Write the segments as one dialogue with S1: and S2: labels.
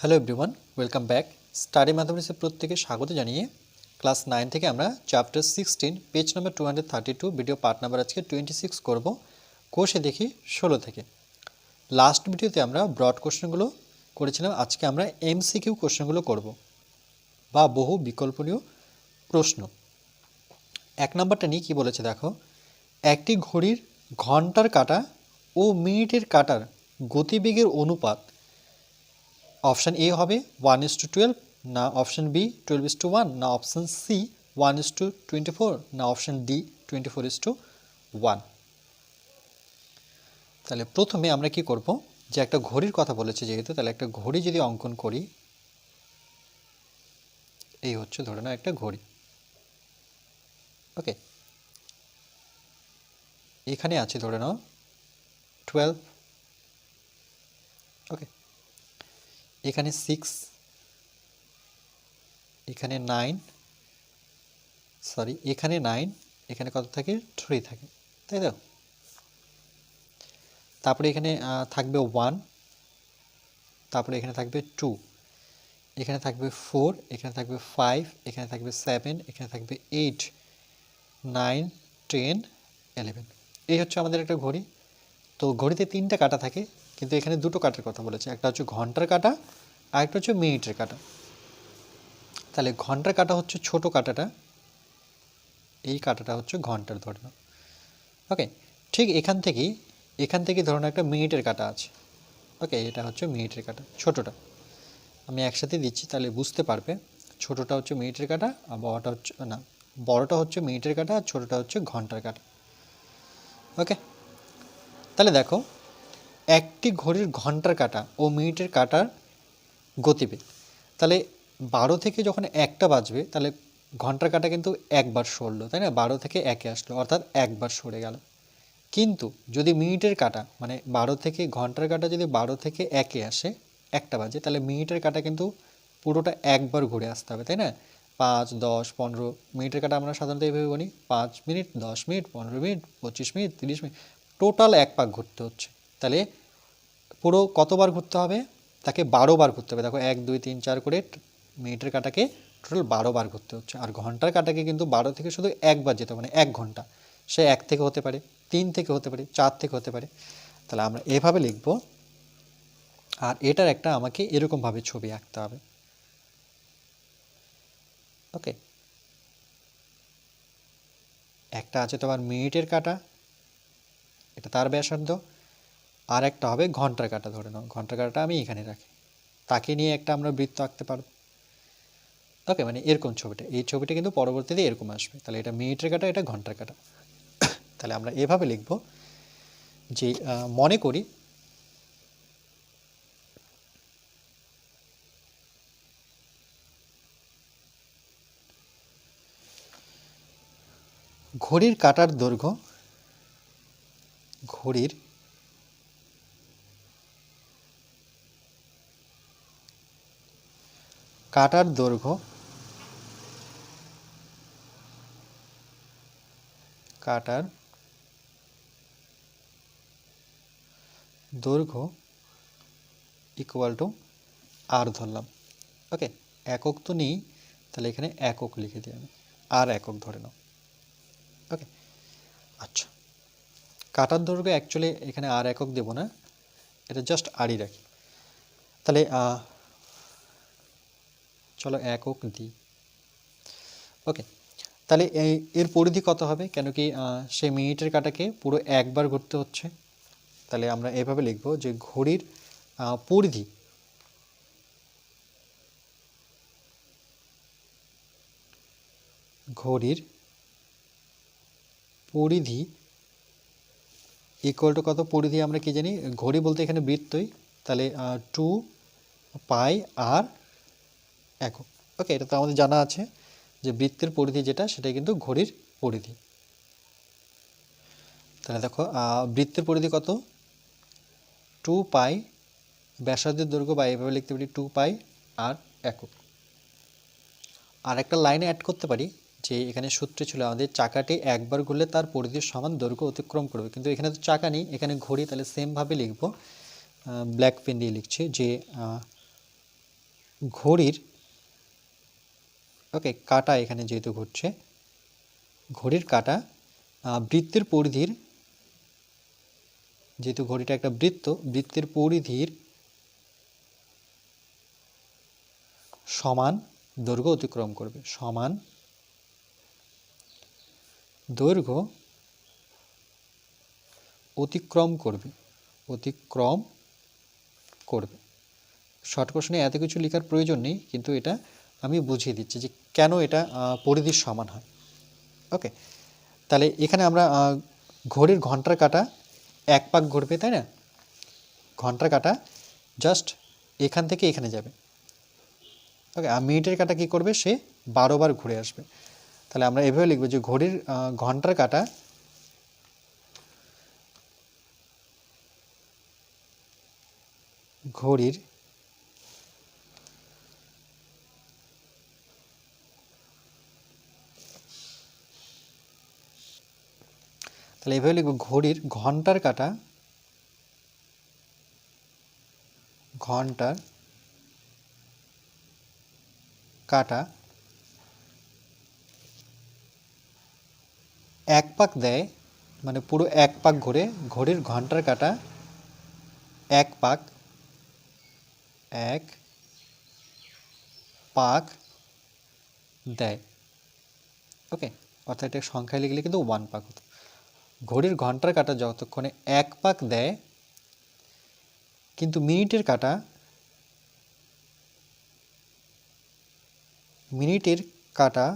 S1: Hello everyone welcome back study ম্যাথমেটিক্সের প্রত্যেকে স্বাগত জানিয়ে ক্লাস নাইন থেকে আমরা chapter sixteen page number two hundred thirty two video part number আজকে টোয়েন্টি সিক্স করব। কোষে দেখি ষোলো থেকে। লাস্ট ভিডিওতে আমরা ব্রড কোশ্চেনগুলো করেছিলাম, আজকে আমরা এমসিকিউ কোশ্চেনগুলো করব। বা বহু বিকল্পনীয় প্রশ্ন। এক নম্বরটা নিয়ে কী বলেছে দেখো, একটি ঘড়ির ঘণ্টার কাঁটা ও মিনিটের কাঁটার গতিবেগের অনুপাত অপশান এ হবে ওয়ান ইস টু টুয়েলভ না option B twelve is to one না option C one is to twenty four না option D twenty four is to one তাহলে প্রথমে আমরা কি করব? যে একটা ঘড়ির কথা বলেছে যেহেতু, তাহলে একটা ঘড়ি যদি অঙ্কন করি, এই হচ্ছে ধরে নাও একটা ঘড়ি। ওকে এখানে আছে ধরে নাও টুয়েলভ ওকে এখানে সিক্স এখানে নাইন সরি এখানে নাইন এখানে কত থাকে? থ্রি থাকে। তাই তো? তারপরে এখানে থাকবে ওয়ান তারপরে এখানে থাকবে টু এখানে থাকবে ফোর এখানে থাকবে ফাইভ এখানে থাকবে সেভেন এখানে থাকবে এইট নাইন টেন এলেভেন এই হচ্ছে আমাদের একটা ঘড়ি। তো ঘড়িতে তিনটা কাটা থাকে। কিন্তু এখানে দুটো কাটার কথা বলেছে। একটা হচ্ছে ঘণ্টার কাটা আর একটা হচ্ছে মিনিটের কাটা। তাহলে ঘণ্টার কাটা হচ্ছে ছোট কাটাটা, এই কাটাটা হচ্ছে ঘণ্টার ধরে ওকে, ঠিক এখান থেকেই, এখান থেকে ধরুন একটা মিনিটের কাটা আছে। ওকে, এটা হচ্ছে মিনিটের কাটা, ছোটটা। আমি একসাথে দিচ্ছি, তাহলে বুঝতে পারবে, ছোটটা হচ্ছে মিনিটের কাটা আর বড়টা হচ্ছে, না, বড়টা হচ্ছে মিনিটের কাটা আর ছোটটা হচ্ছে ঘণ্টার কাটা। ওকে, তাহলে দেখো একটি ঘড়ির ঘণ্টার কাটা ও মিনিটের কাটার গতিবেগ। তাহলে বারো থেকে যখন একটা বাজবে, তাহলে ঘণ্টার কাটা কিন্তু একবার সরলো, তাই না? বারো থেকে একে আসলো, অর্থাৎ একবার সরে গেল। কিন্তু যদি মিনিটের কাটা মানে বারো থেকে ঘণ্টার কাটা যদি বারো থেকে একে আসে, একটা বাজে, তাহলে মিনিটের কাটা কিন্তু পুরোটা একবার ঘুরে আসতে হবে, তাই না? পাঁচ, দশ, পনেরো, মিনিটের কাটা আমরা সাধারণত এইভাবে বলি পাঁচ মিনিট, দশ মিনিট, পনেরো মিনিট, পঁচিশ মিনিট, তিরিশ মিনিট, টোটাল এক পাক ঘুরতে হচ্ছে। তাহলে পুরো কতবার ঘুরতে হবে? তাকে বারো বার ঘুরতে হবে। দেখো, এক, দুই, তিন, চার করে মিনিটের কাটাকে টোটাল বারো বার ঘুরতে হচ্ছে। আর ঘণ্টার কাটাকে কিন্তু বারো থেকে শুধু একবার যেতে মানে এক ঘণ্টা। সে এক থেকে হতে পারে, তিন থেকে হতে পারে, চার থেকে হতে পারে। তাহলে আমরা এভাবে লিখব। আর এটার একটা আমাকে এরকমভাবে ছবি আঁকতে হবে। ওকে। একটা আছে তোমার মিনিটের কাটা। এটা তার ব্যাসার্ধ। আর একটা হবে ঘণ্টার কাটা ধরে নাও। ঘণ্টার কাটাটা আমি এখানে রাখি। তাকে নিয়ে একটা আমরা বৃত্ত আঁকতে পারব। ওকে মানে এরকম ছবিটা। এই ছবিটা কিন্তু পরবর্তীতে এরকম আসবে। তাহলে এটা মিনিটের কাটা, এটা ঘণ্টার কাটা। তাহলে আমরা এভাবে লিখব যে মনে করি ঘড়ির কাটার দৈর্ঘ্য ঘড়ির কাটার দৈর্ঘ্য কাটার দৈর্ঘ্য ইকুয়াল টু আর ধরলাম। ওকে একক তো নেই, তাহলে এখানে একক লিখে দিই আমি। আর একক ধরে নাও। ওকে আচ্ছা। কাটার দৈর্ঘ্য অ্যাকচুয়ালি এখানে আর একক দেব না, এটা জাস্ট আরই রাখি। তাহলে চলো একক দিই ওকে তাহলে এর পরিধি কত হবে? কেন কি সেই মিনিটের কাটাকে পুরো একবার ঘুরতে হচ্ছে। তাহলে আমরা এভাবে লিখব যে ঘড়ির পরিধি ঘড়ির পরিধি ইকুয়াল টু কত পরিধি আমরা কি জানি? ঘড়ি বলতে এখানে বৃত্তই তাহলে টু পাই আর একক। ওকে এটা তো আমাদের জানা আছে যে বৃত্তের পরিধি যেটা সেটা কিন্তু ঘড়ির পরিধি। তাহলে দেখো বৃত্তের পরিধি কত? টু পাই ব্যাসার্ধের দৈর্ঘ্য বা এভাবে লিখতে পারি টু পাই আর একক। আর একটা লাইনে অ্যাড করতে পারি, যে এখানে সূত্রে ছিল আমাদের চাকাটি একবার ঘুরলে তার পরিধির সমান দৈর্ঘ্য অতিক্রম করবে। কিন্তু এখানে তো চাকা নেই, এখানে ঘড়ি, তাহলে সেমভাবে লিখব ব্ল্যাক পেন দিয়ে লিখছি যে ঘড়ির ওকে কাটা এখানে যেহেতু ঘুরছে ঘড়ির কাটা বৃত্তের পরিধির, যেহেতু ঘড়িটা একটা বৃত্ত, বৃত্তের পরিধির সমান দৈর্ঘ্য অতিক্রম করবে। সমান দৈর্ঘ্য অতিক্রম করবে অতিক্রম করবে। শর্ট কোশ্চেনে এত কিছু লেখার প্রয়োজন নেই, কিন্তু এটা আমি বুঝিয়ে দিচ্ছি যে কেন এটা পরিধির সমান হয়। ওকে তাহলে এখানে আমরা ঘড়ির ঘণ্টার কাটা এক পাক ঘুরবে তাই না? ঘণ্টার কাটা জাস্ট এখান থেকে এখানে যাবে। ওকে আর মিনিটের কাটা কি করবে? সে বারো বার ঘুরে আসবে। তাহলে আমরা এভাবে লিখব যে ঘড়ির ঘণ্টার কাটা ঘড়ির তাহলে এভাবে লিখব, ঘড়ির ঘণ্টার কাটা ঘণ্টার কাটা এক পাক দেয় মানে পুরো এক পাক ঘুরে ঘড়ির ঘণ্টার কাটা এক পাক এক পাক দেয়। ওকে অর্থাৎ এটা সংখ্যায় লিখলে কিন্তু ওয়ান পাক হতো ঘড়ির ঘণ্টার কাটা যতক্ষণে এক পাক দেয়, কিন্তু মিনিটের কাটা মিনিটের কাটা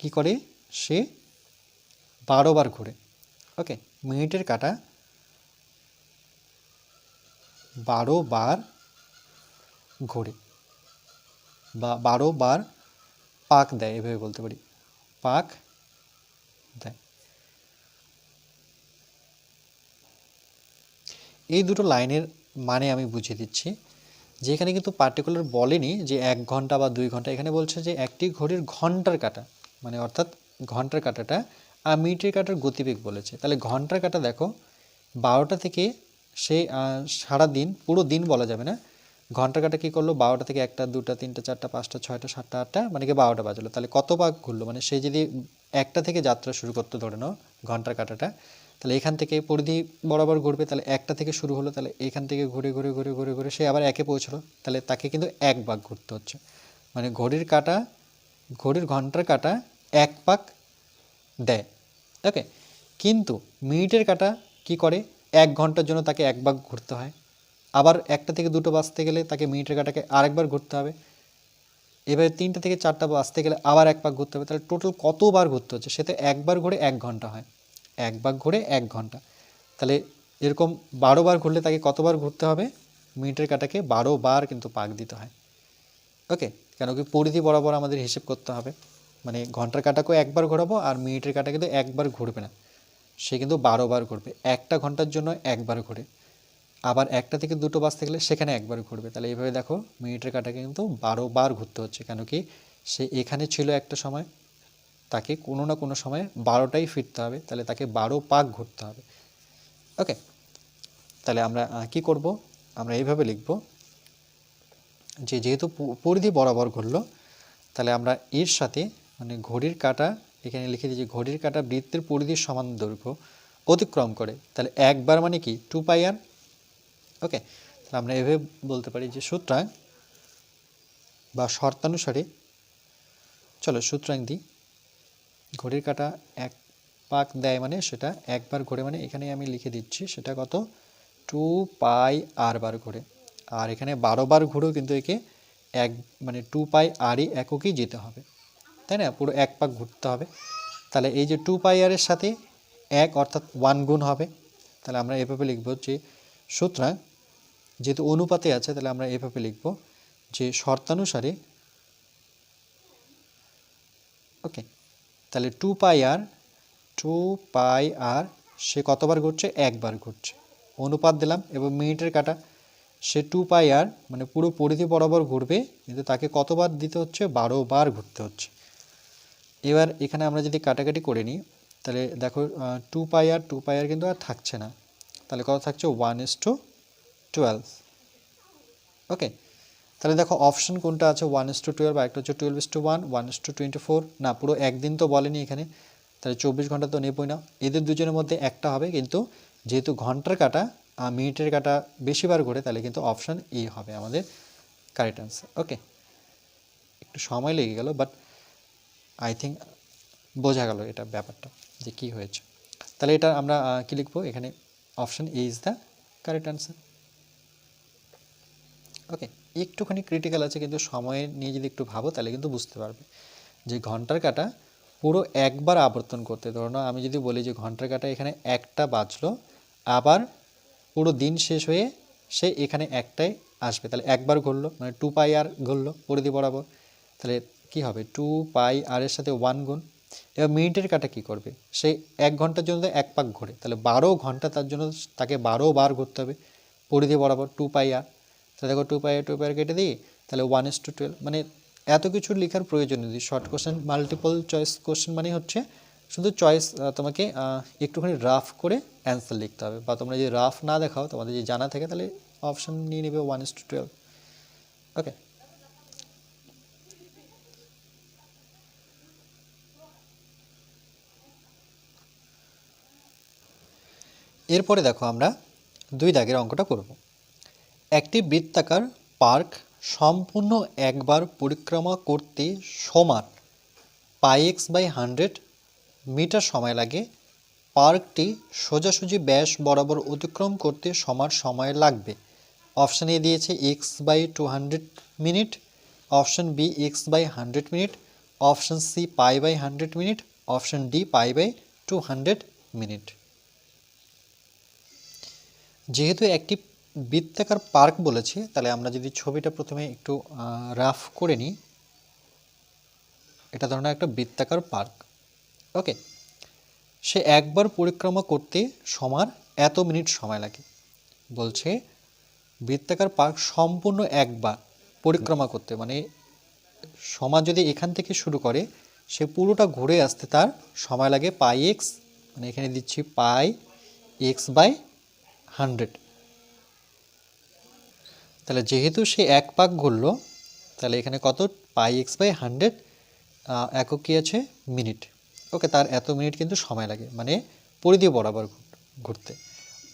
S1: কি করে? সে বারো বার ঘুরে। ওকে, মিনিটের কাটা বারো বার ঘোরে বা বারো বার পাক দেয়, এভাবে বলতে পারি। পাক দেয় এই দুটো লাইনের মানে আমি বুঝিয়ে দিচ্ছি। যে এখানে কিন্তু পার্টিকুলার বলেনি যে এক ঘণ্টা বা দুই ঘণ্টা, এখানে বলছে যে একটি ঘড়ির ঘণ্টার কাটা মানে অর্থাৎ ঘণ্টার কাটাটা আর মিনিটের কাটার গতিবেগ বলেছে। তাহলে ঘণ্টার কাটা দেখো, বারোটা থেকে সে সারা দিন পুরো দিন বলা যাবে না ঘণ্টার কাটা কী করল? বারোটা থেকে একটা, দুটা, তিনটা, চারটা, পাঁচটা, ছয়টা, সাতটা, আটটা মানে কি বারোটা বাজলো। তাহলে কত পাক ঘুরলো? মানে সে যদি একটা থেকে যাত্রা শুরু করতে ধরে নাও ঘণ্টার কাটাটা, তাহলে এখান থেকে পরিধি বরাবর ঘুরবে, তাহলে একটা থেকে শুরু হলো, তাহলে এখান থেকে ঘুরে ঘুরে ঘুরে ঘুরে ঘুরে সে আবার একে পৌঁছলো। তাহলে তাকে কিন্তু এক ভাগ ঘুরতে হচ্ছে। মানে ঘড়ির কাটা, ঘড়ির ঘণ্টার কাটা এক পাক দেয়। ওকে কিন্তু মিনিটের কাটা কি করে? এক ঘণ্টার জন্য তাকে এক ভাগ ঘুরতে হয়। আবার একটা থেকে দুটো বাজতে গেলে তাকে মিনিটের কাটাকে আরেকবার ঘুরতে হবে। এবারে তিনটা থেকে চারটা বাজতে গেলে আবার এক পাক ঘুরতে হবে। তাহলে টোটাল কতবার ঘুরতে হচ্ছে? সে তো একবার ঘুরে এক ঘণ্টা হয়। এক ভাগ ঘুরে এক ঘণ্টা। তাহলে এরকম বারো বার ঘুরলে তাকে কতবার ঘুরতে হবে? মিনিটের কাটাকে বারো বার কিন্তু পাক দিতে হয়। ওকে? কেন কি পরিধি বরাবর আমাদের হিসেব করতে হবে। মানে ঘণ্টার কাটাকেও একবার ঘোরাবো আর মিনিটের কাটা কিন্তু একবার ঘুরবে না। সে কিন্তু বারো বার ঘুরবে। একটা ঘণ্টার জন্য একবার ঘুরে। আবার একটা থেকে দুটো বাজতে গেলে সেখানে একবার ঘুরবে। তাহলে এইভাবে দেখো, মিনিটের কাটাকে কিন্তু বারো বার ঘুরতে হচ্ছে, কেন কি সে এখানে ছিল একটা সময়, তাকে কোনো না কোনো সময় বারোটাই ফিরতে হবে, তাহলে তাকে বারো পাক ঘুরতে হবে। ওকে, তাহলে আমরা কি করব? আমরা এইভাবে লিখব যে যেহেতু পরিধি বরাবর ঘুরলো, তাহলে আমরা এর সাথে মানে ঘড়ির কাটা, এখানে লিখে দিই যে ঘড়ির কাটা বৃত্তের পরিধির সমান দৈর্ঘ্য অতিক্রম করে। তাহলে একবার মানে কি, টু পাই আর ওকে তাহলে আমরা এভাবে বলতে পারি যে সুতরাং বা শর্তানুসারে, চলো সুতরাং দিই। ঘড়ির কাটা এক পাক দেয় মানে সেটা একবার ঘোরে মানে এখানে আমি লিখে দিচ্ছি সেটা কত? টু পাই আর বার ঘোরে। আর এখানে বারো বার ঘুরেও কিন্তু একে এক মানে টু পাই আরই এককই যেতে হবে। তাই না? পুরো এক পাক ঘুরতে হবে। তাহলে এই যে টু পাই আরের সাথে এক অর্থাৎ ওয়ান গুণ হবে। তাহলে আমরা এভাবে লিখব যে সুতরাং যেহেতু অনুপাতে আছে, তাহলে আমরা এভাবে লিখব যে শর্তানুসারে, ওকে, তাহলে টু পাই আর টু পাই আর সে কতবার ঘুরছে একবার ঘুরছে অনুপাত দিলাম, এবং মিনিটের কাটা, সে টু পাই আর মানে পুরো পরিধি বরাবর ঘুরবে, কিন্তু তাকে কতবার দিতে হচ্ছে? বারো বার ঘুরতে হচ্ছে। এবার এখানে আমরা যদি কাটাকাটি করে নিই, তাহলে দেখো টু পাই আর টু পাই আর কিন্তু আর থাকছে না। তাহলে কত থাকছে? One is to twelve okay তাহলে দেখো অপশন কোনটা আছে? ওয়ান ইস টু টুয়েলভ একটা হচ্ছে twelve is to one one is to twenty four না, পুরো একদিন তো বলেনি এখানে। তাহলে চব্বিশ ঘণ্টা তো নেবই না। এদের দুজনের মধ্যে একটা হবে, কিন্তু যেহেতু ঘণ্টার কাটা আর মিনিটের কাটা বেশিবার ঘুরে তাহলে কিন্তু অপশান এ হবে আমাদের কারেক্ট অ্যান্সার ওকে একটু সময় লেগে গেল বাট আই থিঙ্ক বোঝা গেল এটা ব্যাপারটা, যে কি হয়েছে। তাহলে এটা আমরা কি লিখব? এখানে option A is the correct answer okay একটুখানি ক্রিটিক্যাল আছে, কিন্তু সময় নিয়ে যদি একটু ভাবো, তাহলে কিন্তু বুঝতে পারবে। যে ঘণ্টার কাটা পুরো একবার আবর্তন করতে, ধরো না আমি যদি বলি যে ঘণ্টার কাটা এখানে একটা বাজলো, আবার পুরো দিন শেষ হয়ে সে এখানে একটাই আসবে, তাহলে একবার ঘুরলো মানে টু পাই আর ঘুরলো পরিধি বরাবর, তাহলে কি হবে? টু পাই আর এর সাথে ওয়ান গুণ এবার মিনিটের কাটা কি করবে? সে এক ঘণ্টার জন্য এক পাক ঘোরে। তাহলে বারো ঘণ্টা তার জন্য তাকে বারো বার ঘুরতে হবে। পরিধি বরাবর টু পাই আর তাহলে দেখো টু পাই আর টু পাই কেটে দিই তাহলে ওয়ান ইস টু টুয়েলভ মানে এত কিছু লেখার প্রয়োজন নেই। Short question multiple choice question মানে হচ্ছে শুধু চয়েস তোমাকে একটুখানি রাফ করে অ্যান্সার লিখতে হবে। বা তোমরা যদি রাফ না দেখাও, তোমাদের যদি জানা থাকে, তাহলে অপশন নিয়ে নেবে one is to twelve okay এরপরে দেখো আমরা দুই দাগের অঙ্কটা করব। একটি বৃত্তাকার পার্ক সম্পূর্ণ একবার পরিক্রমা করতে সমান pi x by hundred metre সময় লাগে, পার্কটি সোজাসুজি ব্যাস বরাবর অতিক্রম করতে সমান সময় লাগবে। অপশান এ দিয়েছে x by two hundred minute, option B x by hundred minute, option C pi by hundred minute, option D pi by two hundred minute. যেহেতু একটি বৃত্তাকার পার্ক বলেছে, তাহলে আমরা যদি ছবিটা প্রথমে একটু রাফ করে নিই। এটা ধরনের একটা বৃত্তাকার পার্ক। ওকে। সে একবার পরিক্রমা করতে সমার এত মিনিট সময় লাগে। বলছে, বৃত্তাকার পার্ক সম্পূর্ণ একবার পরিক্রমা করতে মানে সমাজ যদি এখান থেকে শুরু করে, সে পুরোটা ঘুরে আসতে তার সময় লাগে পাই এক্স মানে এখানে দিচ্ছি পাই এক্স বাই হান্ড্রেড। তাহলে যেহেতু সে এক পাক ঘুরলো, তাহলে এখানে কত? পাই এক্স বাই হান্ড্রেড একক কী আছে? মিনিট। ওকে, তার এত মিনিট কিন্তু সময় লাগে মানে পরিধি বরাবর ঘুর- ঘুরতে।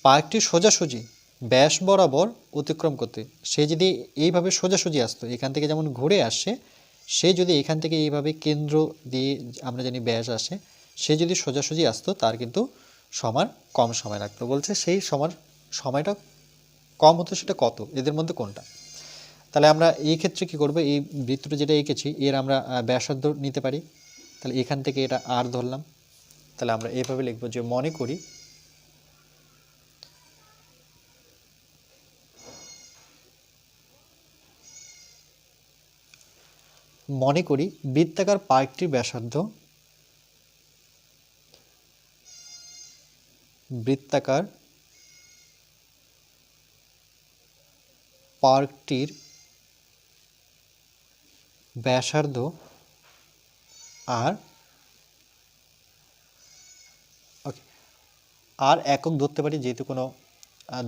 S1: পার্কটি সোজাসুজি, ব্যাস বরাবর অতিক্রম করতে। সে যদি এইভাবে সোজাসুজি আসতো, এখান থেকে যেমন ঘুরে আসে, সে যদি এখান থেকে এইভাবে কেন্দ্র দিয়ে আমরা জানি ব্যাস আসে, সে যদি সোজাসুজি আসতো, তার কিন্তু সমান কম সময় লাগতো। বলছে সেই সমান সময়টা কম হতো সেটা কত? এদের মধ্যে কোনটা? তাহলে আমরা এই ক্ষেত্রে কি করব? এই বৃত্তটা যেটা এঁকেছি, এর আমরা ব্যাসার্ধ নিতে পারি। তাহলে এখান থেকে এটা আর ধরলাম। তাহলে আমরা এইভাবে লিখব যে মনে করি মনে করি বৃত্তাকার পার্কটির ব্যাসার্ধ বৃত্তাকার পার্কটির ব্যাসার্ধ আর ওকে, আর একক ধরতে পারি, যেহেতু কোনো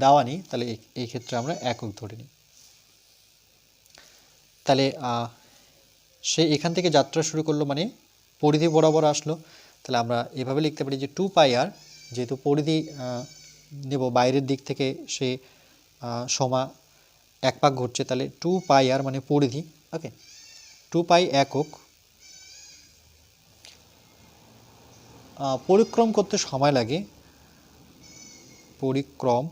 S1: দেওয়া নেই, তাহলে এই ক্ষেত্রে আমরা একক ধরে নিই। তাহলে সে এখান থেকে যাত্রা শুরু করল মানে পরিধি বরাবর আসলো। তাহলে আমরা এভাবে লিখতে পারি যে টু পাই আর যেহেতু পরিধি নেব, বাইরের দিক থেকে সে সমা এক পাক ঘুরছে তাহলে টু পাই আর মানে পরিধি ওকে টু পাই একক পরিক্রম করতে সময় লাগে, পরিক্রম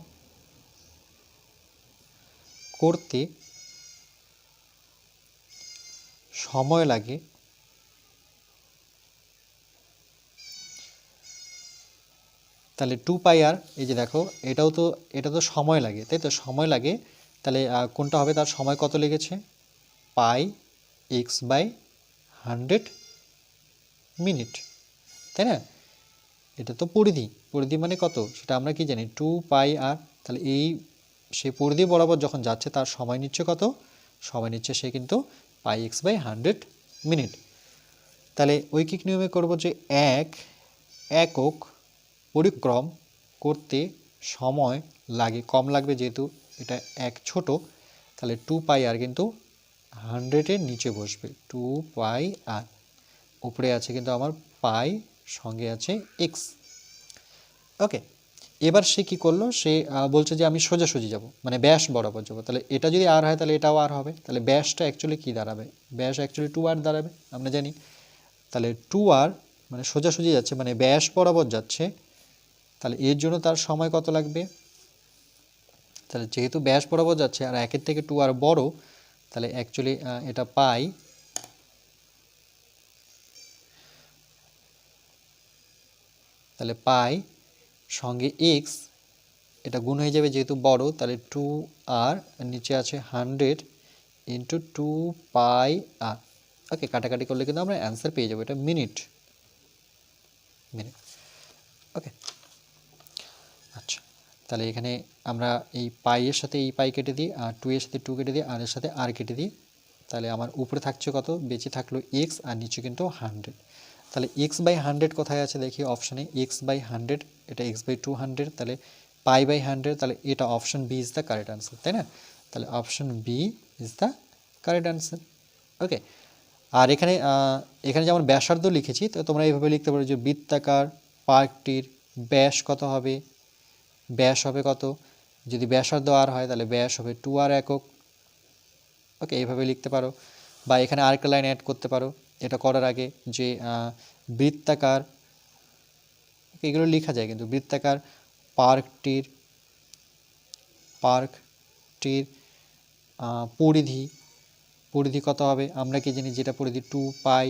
S1: করতে সময় লাগে, তাহলে টু পাই আর এই যে দেখো, এটাও তো এটা তো সময় লাগে, তাই তো? সময় লাগে তাহলে কোনটা হবে? তার সময় কত লেগেছে? Pi x by hundred minute. তাই না? এটা তো পরিধি। পরিধি মানে কত? সেটা আমরা কি জানি? Two pi r. তাহলে এই সে পরিধি বরাবর যখন যাচ্ছে, তার সময় নিচ্ছে কত? সময় নিচ্ছে সে কিন্তু pi x by hundred minute. তাহলে ঐকিক নিয়মে করব যে এক, একক পরিক্রম করতে সময় লাগে, কম লাগবে যেহেতু এটা এক ছোট, তাহলে টু পাই আর কিন্তু হান্ড্রেডের নিচে বসবে টু পাই আর উপরে আছে কিন্তু আমার পাই সঙ্গে আছে এক্স ওকে এবার সে কি করল? সে বলছে যে আমি সোজাসুজি যাব মানে ব্যাস বরাবর যাব। তাহলে এটা যদি আর হয়, তাহলে এটাও আর হবে। তাহলে ব্যাসটা অ্যাকচুয়ালি কী দাঁড়াবে? ব্যাস অ্যাকচুয়ালি টু আর দাঁড়াবে, আমরা জানি। তাহলে টু আর মানে সোজাসুজি যাচ্ছে মানে ব্যাস বরাবর যাচ্ছে। তাহলে এর জন্য তার সময় কত লাগবে? তাহলে যেহেতু ব্যাস বরাবর যাচ্ছে আর একের থেকে টু আর বড়, তাহলে অ্যাকচুয়ালি এটা পাই। তাহলে পাই, সঙ্গে এক্স এটা গুণ হয়ে যাবে যেহেতু বড়, তাহলে টু আর নিচে আছে hundred into two pi r. Okay কাটাকাটি করলে কিন্তু আমরা অ্যান্সার পেয়ে যাব, এটা মিনিট মিনিট ওকে তাহলে এখানে আমরা এই পাইয়ের সাথে এই পাই কেটে দিই, আর টু এর সাথে টু কেটে দিই, আর এর সাথে আর কেটে দিই। তাহলে আমার উপরে থাকছে কত? বেঁচে থাকল এক্স আর নিচে কিন্তু হান্ড্রেড তাহলে এক্স বাই হান্ড্রেড কোথায় আছে দেখি অপশানে এক্স বাই হান্ড্রেড এটা এক্স বাই টু হান্ড্রেড তাহলে পাই বাই হান্ড্রেড তাহলে এটা option B is the correct answer তাই না? তাহলে option B is the correct answer okay আর এখানে এখানে যেমন ব্যাসার্ধ লিখেছি, তো তোমরা এইভাবে লিখতে পারো যে বৃত্তাকার পার্কটির ব্যাস কত হবে? ব্যাস হবে কত? যদি ব্যাসার্ধ আর হয়, তাহলে ব্যাস হবে টু আর একক। ওকে এইভাবে লিখতে পারো। বা এখানে আরেকটা লাইন অ্যাড করতে পারো, এটা করার আগে যে বৃত্তাকার এগুলো লেখা যায় কিন্তু বৃত্তাকার, পার্কটির পার্কটির পরিধি পরিধি কত হবে? আমরা কি জানি যেটা পরিধি টু পাই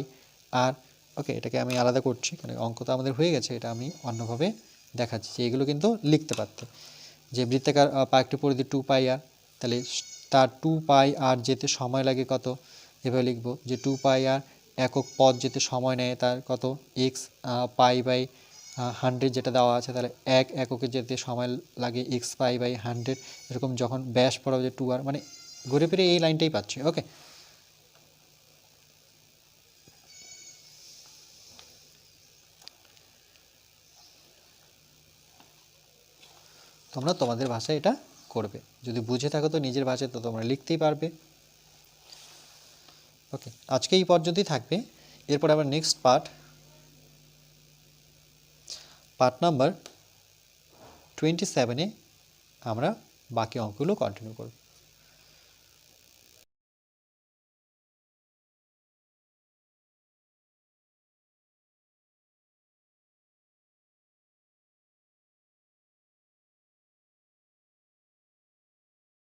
S1: আর ওকে এটাকে আমি আলাদা করছি মানে অঙ্ক তো আমাদের হয়ে গেছে, এটা আমি অন্যভাবে দেখাচ্ছি যে এগুলো কিন্তু লিখতে পারতে। যে বৃত্তাকার পার্কটি পরিধি টু পাই আর, তাহলে তার টু পাই আর যেতে সময় লাগে কত? এভাবে লিখব যে টু পাই আর একক পথ যেতে সময় নেয় তার কত? এক্স পাই বাই হান্ড্রেড যেটা দেওয়া আছে, তাহলে এক এককে যেতে সময় লাগে এক্স পাই বাই হান্ড্রেড। এরকম যখন ব্যাস পড়াবে যে টু আর মানে ঘুরে ফিরে এই লাইনটাই পাচ্ছি, ওকে? তোমরা তোমাদের ভাষায় এটা করবে। যদি বুঝে থাকো তো নিজের ভাষায় তো তোমরা লিখতেই পারবে। ওকে, আজকে এই পর্যন্তই থাকবে। এরপর আবার next part part number twenty সেভেনে আমরা বাকি অঙ্কগুলো কন্টিনিউ করব।